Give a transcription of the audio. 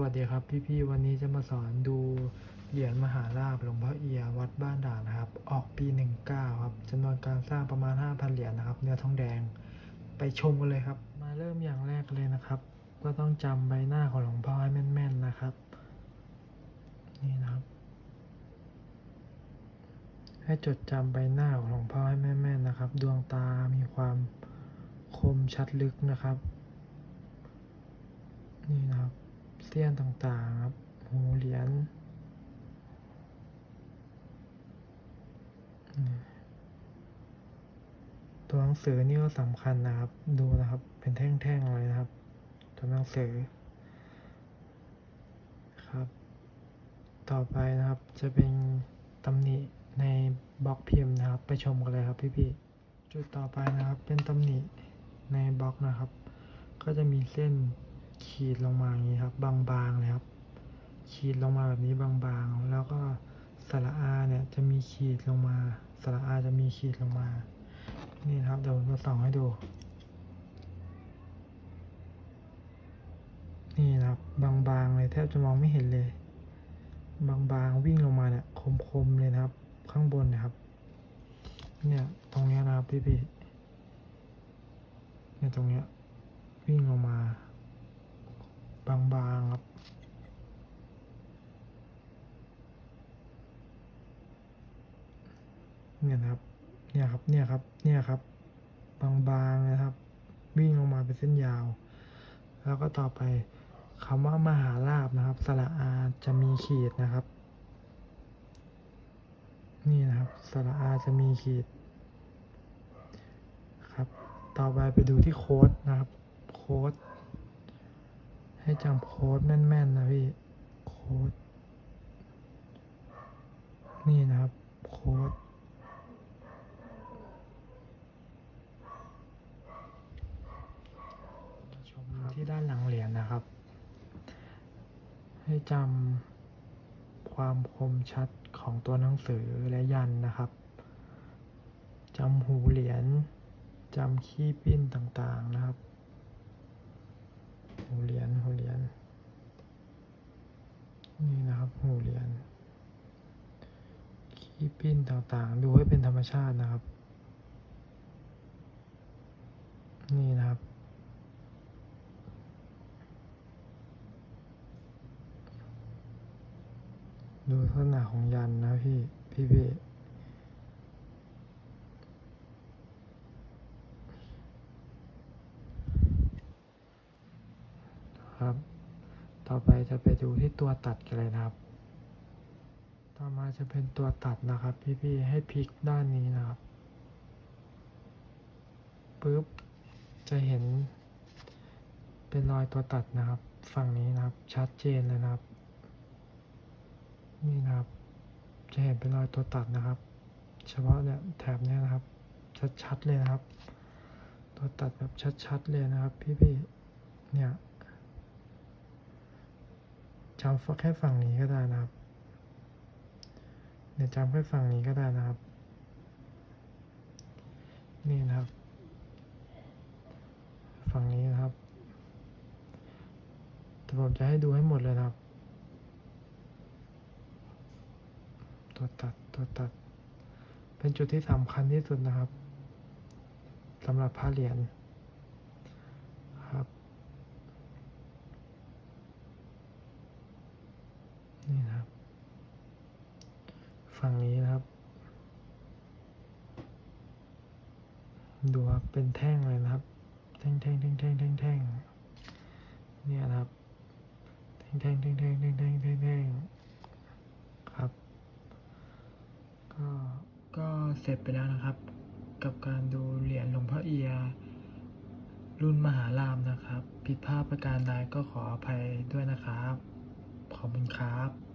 วัสดีครับพี่ๆวันนี้จะมาสอนดูเหรียญมหาราบหลวงพ่อเอียวัดบ้านด่านนะครับ ออกปี 19 ครับจำนวนการสร้างประมาณ 5,000 เหรียญนะครับ เนื้อทองแดงไปชมกันเลยครับ มาเริ่มอย่างแรกเลยนะครับ ก็ต้องจำใบหน้าของหลวงพ่อให้แม่นๆนะครับ นี่นะครับ ให้จดจำใบหน้าของหลวงพ่อให้แม่นๆนะครับ ดวงตามีความคมชัดลึกนะครับ นี่นะครับ เสี้ยนต่างๆครับหูเหรียญตัวหนังสือนี่ก็สำคัญนะครับ ดูนะครับ เป็นแท่งๆเลยนะครับ ตัวหนังสือ ครับ ต่อไปนะครับจะเป็นตำหนิในบล็อกพิมพ์นะครับ ไปชมกันเลยครับพี่ๆจุดต่อไปนะครับเป็นตำหนิในบล็อกนะครับ ก็จะมีเส้น ขีดลงมาอย่างนี้ครับ บางๆเลยครับ ขีดลงมาแบบนี้บางๆ แล้วก็สระอาเนี่ยจะมีขีดลงมาสระอาจะมีขีดลงมา นี่ครับเดี๋ยวผมจะส่องให้ดู นี่นะครับบางๆเลยแทบจะมองไม่เห็นเลย บางๆวิ่งลงมาเนี่ยคมๆเลยนะครับ ข้างบนนะครับ เนี่ยตรงนี้นะครับพี่ๆเนี่ยตรงเนี้ยวิ่งลงมา บางๆครับ เนี่ยนะครับ เนี่ยครับ เนี่ยครับ เนี่ยครับ บางๆนะครับ วิ่งลงมาเป็นเส้นยาว แล้วก็ต่อไปคำว่ามหาลาบนะครับ สระอาจะมีขีดนะครับ นี่นะครับ สระอาจะมีขีด ครับ ต่อไปไปดูที่โค้ดนะครับ โค้ด ให้จำโค้ดแม่น ๆ นะพี่ โค้ด นี่นะครับ โค้ด ชมที่ด้านหลังเหรียญนะครับ ให้จำความคมชัดของตัวหนังสือและยันนะครับจำหูเหรียญจำขี้ปิ้นต่างๆนะครับ หูเหรียญหูเหรียญนี่นะครับ หูเหรียญิ้นต่างๆ ดูให้เป็นธรรมชาตินะครับ นี่นะครับ ดูลักษณะของยันนะพี่พี่พี่ครับ ต่อไปจะไปดูที่ตัวตัดกันเลยนะครับาจะเป็นตัวตัดนะครับ พี่พี่ให้พลิกด้านนี้นะครับปุ๊บจะเห็น เป็นรอยตัวตัดนะครับ ฝั่งนี้นะครับชัดเจนเลยนะครับ นี่นะครับ จะเห็นเป็นรอยตัวตัดนะครับ เฉพาะเนี่ยแถบเนี้ยนะครับ ชัดๆเลยนะครับ ตัวตัดแบบชัดๆเลยนะครับ พี่ๆเนี่ยจำแค่ฝั่งนี้ก็ได้นะครับ เนี่ยจำแค่ฝั่งนี้ก็ได้นะครับ นี่นะครับ ฝั่งนี้นะครับ แต่ผมจะให้ดูให้หมดเลยนะครับ ตัวตัดตัวตัด เป็นจุดที่สำคัญที่สุดนะครับสำหรับผ้าเหรียญครับ ฝั่งนี้นะครับ ดูครับ เป็นแท่งเลยนะครับ แท่งแท่งแท่งแท่งแท่งแท่งเนี่ยนะครับ แท่งแท่งแท่งแท่งแท่งแท่งครับ ก็ ก็เสร็จไปแล้วนะครับ กับการดูเหรียญหลวงพ่อเอีย รุ่นมหารามนะครับ ผิดภาพประการใดก็ขออภัยด้วยนะครับ ขอบคุณครับ